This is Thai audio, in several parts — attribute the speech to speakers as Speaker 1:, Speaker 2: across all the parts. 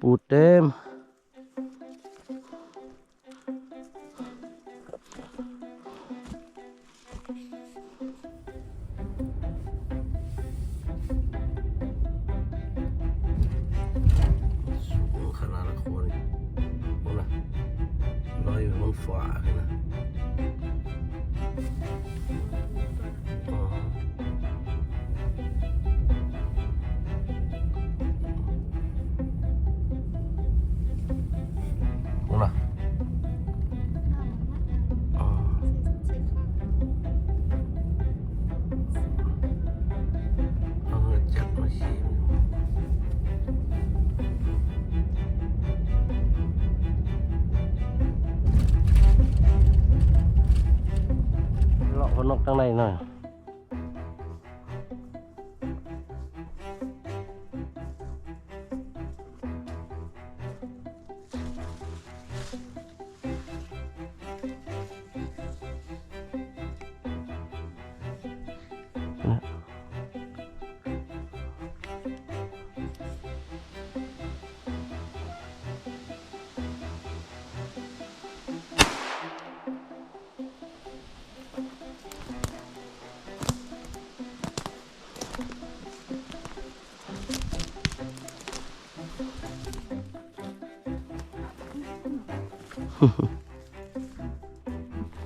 Speaker 1: ปูเต็มสูงขนาดละคนโอ้นะลอยอยู่บนฟ้าเลยนะ ข้างในหน่อย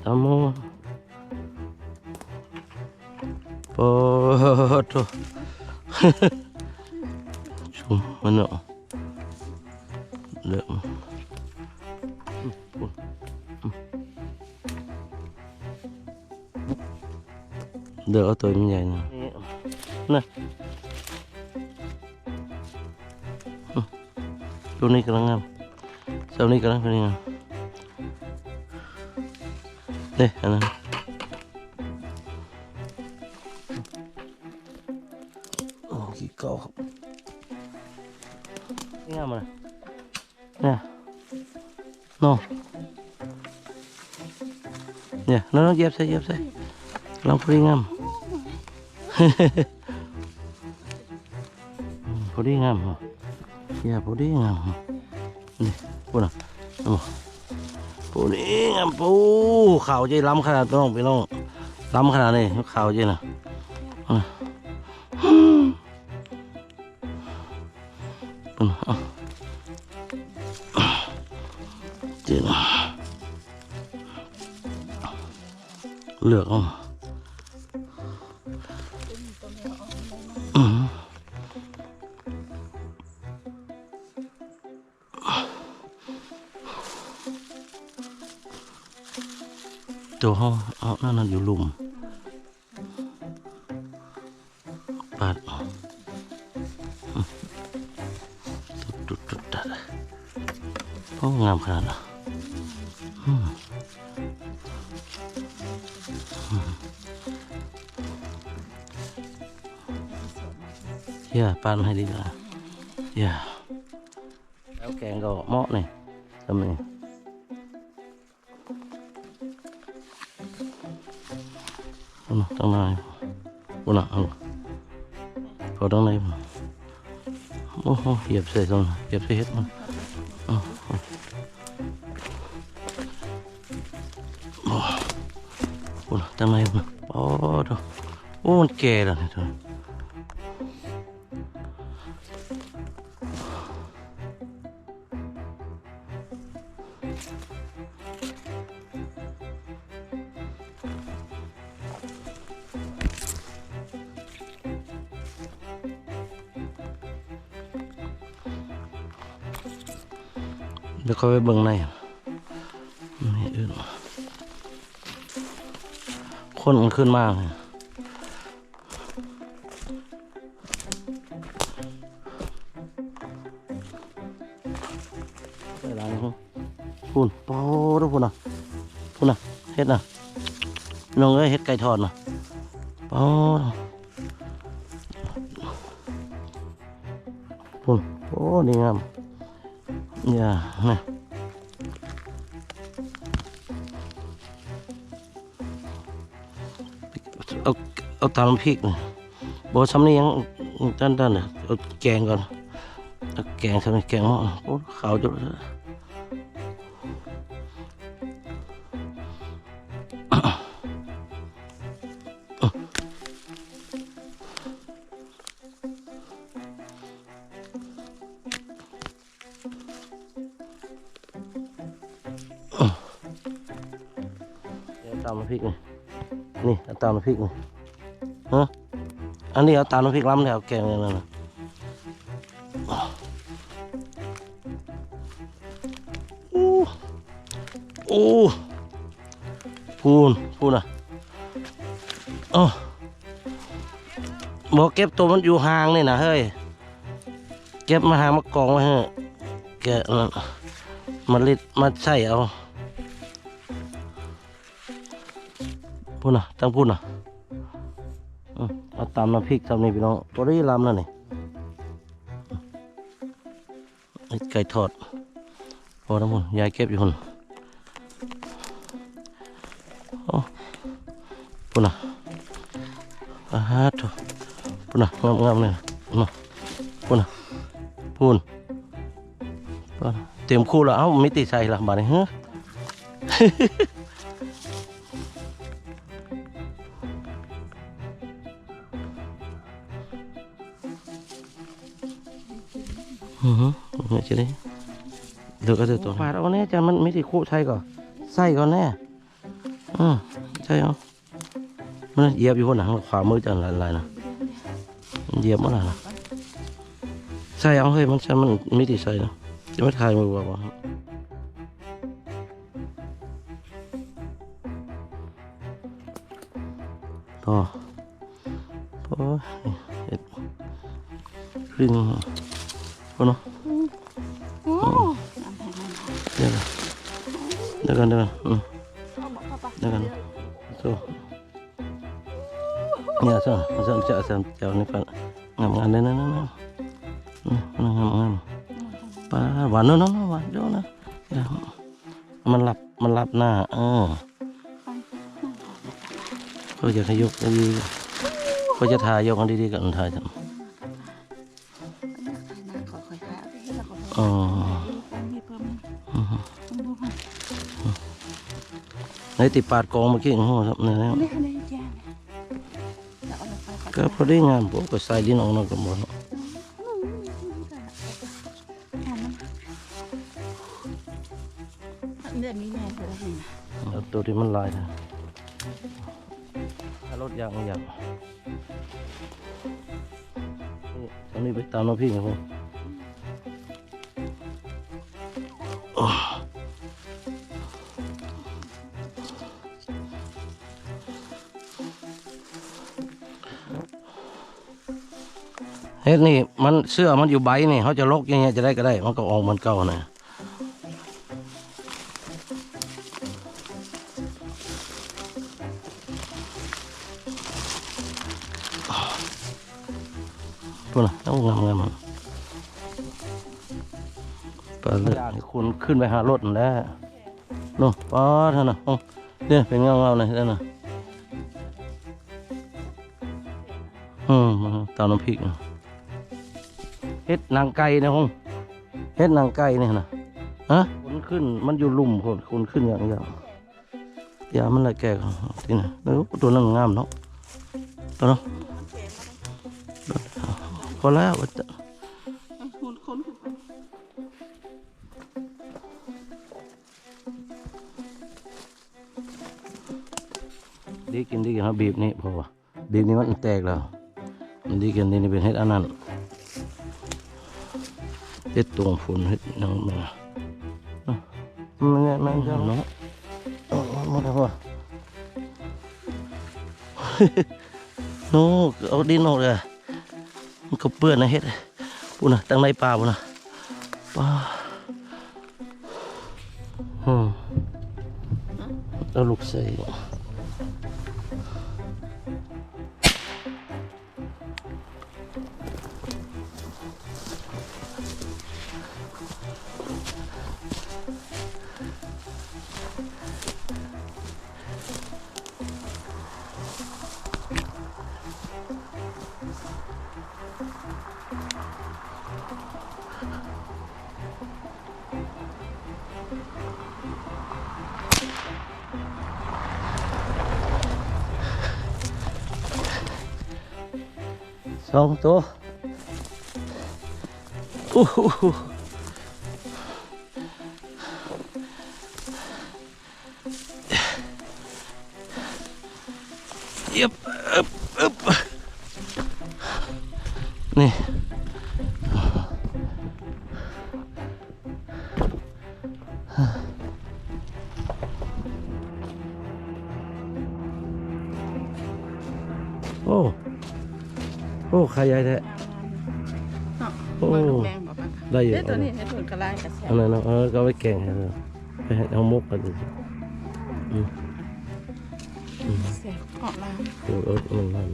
Speaker 1: Tamu. Bodoh. Cuma mana? Lihat. Да, nè меня này Nah. lăng kerangam. Sama cái kerang keringan. 네, 안 하네. 여기 까워. 그냥 말해. 야, 너. 야, 너는 잽세, 잽세. 랑프링함. 보링함. 야, 보링함. 네, 보라. 어. ปูนี่งามปูข่าวใจล้ำขนาดต้องพี่น้องล้ำขนาดนี้ข่าวใจนะอะปุ่นะเจ๋งเลือกเอะ องเอานั่นน่ะอยู่หลุมปัดอืมตุดตุดตุดตัดโอ้งามขนาดนั้นอืมอืมอย่าปั้นให้ดีนะอย่าแล้วแกงก็เหมาะนี่ทำไม เอตั้งนายบุน่ะเอาเขตั้งนายโอ้โหเหยียบใส่ตรงเหยียบใส่เฮ็ดมัน
Speaker 2: โอ้
Speaker 1: โหตั้งนายมาโอ้โหโอ้มันแก่แล้วเนี่ย เดี๋ยวค่อยไปเบิ่งในนี่อื่นคนมันขึ้นมากเลยไปร้านนี้พูนโป้ทุกคนน่ะพูนน่ะเฮ็ดน่ะน้องเอ้ยเฮ็ดไก่ทอดน่ะโป้พูนโอ้ดีงาม อย่าเนี่ยเอาเอาตามพริกนะบอกซ้ำนี่ยังด้านด้านเนี่ยเอาแกงก่อนแล้วแกงทำไมแกงหม้อโอ้ขาวจุดามน้ำพริกนี่นี่เอาตามน้ำพริกนี่ฮะอันนี้เอาตามน้ำพริกล้ำแล้วแกงเลยนะโอ้โอ้พูนพูนอะเอ๋อบอกเก็บตัวมันอยู่ห่างนี่นะเฮ้ย เก็บมาหามากองไว้เฮ้ยแกะนั่นมาลิดมาใส่เอา พูนอะตั้งพูนอะเอาตามน้ำพริกทำนี่พี่น้องตัวนี้ลำนั่นนี่ไก่ทอดพอทั้งหมดยายเก็บอยู่คนโอ้ปุ่นอะอาฮะทุปุ่นอะงามงามๆเลยมาปุ่นอะปุ่นปุ่นเตรียมคู่แล้วเอ้าไม่ติดใส่ละบาดนี้เฮ้ เนี่ยจะได้เดี๋ยวก็จะตัวฟาดเอาแน่จ้ะมันไม่ได้คู่ใช่ก่อนใส่ก่อนแน่อืมใช่เอามันเหยียบอยู่คนหนังขวามือจังลายๆนะเหยียบเมื่อไหร่นะใส่เอาเฮ้ยมันใช่มันไม่ได้ใส่นะจะไม่ทายมือว่าบ่ต่อโอ้ยเห็ดครึ่งพอเนาะ ยวกันเดี๋ยวกันอืม
Speaker 2: เอาบอกเข้าไป
Speaker 1: เดี๋ยวกันโซ่เนี่ยซ่ซ่ซ่จะซ่จะนี่ฟังงามงามเลยนะนะนะอืมงามงามป้าหวานเนาะเนาะหวานเดี๋ยวนะเดี๋ยวมันหลับมันหลับหน้าเออเขาอยากให้ยกดีๆเขาจะทายกกันดีๆกันทายจัง
Speaker 2: ขอคอ ใน
Speaker 1: ติปาดกองเมื่อกี้โอ้โหครับเนี่ย
Speaker 2: ไม่ให้ได้แจ้งจะก็
Speaker 1: พอได้งานผมก็ใส่ดินออกนอกกันหมดเนาะ
Speaker 2: เดือนนี้แม่เธอได้ไง
Speaker 1: เอาตัวที่มันลายนะถ้ารถยางไม่อยากนี่ตอนนี้ไปตามน้องพี่ครับผม เฮ็ดนี่มันเสื้อมันอยู่ใบนี่เขาจะลกอย่างเงี้ยจะได้ก็ได้ มันก็ออกมันเก่านะตัวน่ะต้องงามงามปลาเลือดคุณขึ้นไปหารถแล้วนู่นป้าท่านน่ะเนี่ยเป็นเงาเงาๆหน่อยท่านน่ะอืมตามน้ำพริกน่ะ เฮ็ดนางไก่นะฮงเฮ็ดนางไก่เนี่ยนะฮะคนขึ้นมันอยู่ลุ่มคนคนขึ้นอย่างอย่างยามันอะไรแก่กันที่น่ะเออตัวนั้นงามเนาะตัวเนาะพอแล้วจะดีกินดีกินครับบีบนี่พอวะบีบนี่มันแตกแล้วมันดีกินนี่นี่เป็นเฮ็ดอันนั้น เฮ็ดตวงฝุ่นเฮ็ดหยังมาเอ้ามันเนี่ยมันจะเนาะเอาเอามาแล้ววะโน้เอาดินออกเลยมันก็เปื้อนนะเฮ็ดปุ่นนะตั้งในป่าปุ่นนะป่าอืมเอาลูกใส่ สองตัวอู้หูเย็บอึบอึบนี่ โอ้ขายใหญ่แท้
Speaker 2: เนาะ
Speaker 1: โอ้
Speaker 2: มาลูกแมงบอกว่า
Speaker 1: ได้อยู่
Speaker 2: เด้ตัวนี้ให้ถุนกระไรกระแส
Speaker 1: อันนั้นเนาะเออก็เอาไปแกงให้เราไปให้เอามกกันดูสิ
Speaker 2: เสียงออกมา
Speaker 1: โอ้เออมันนั่น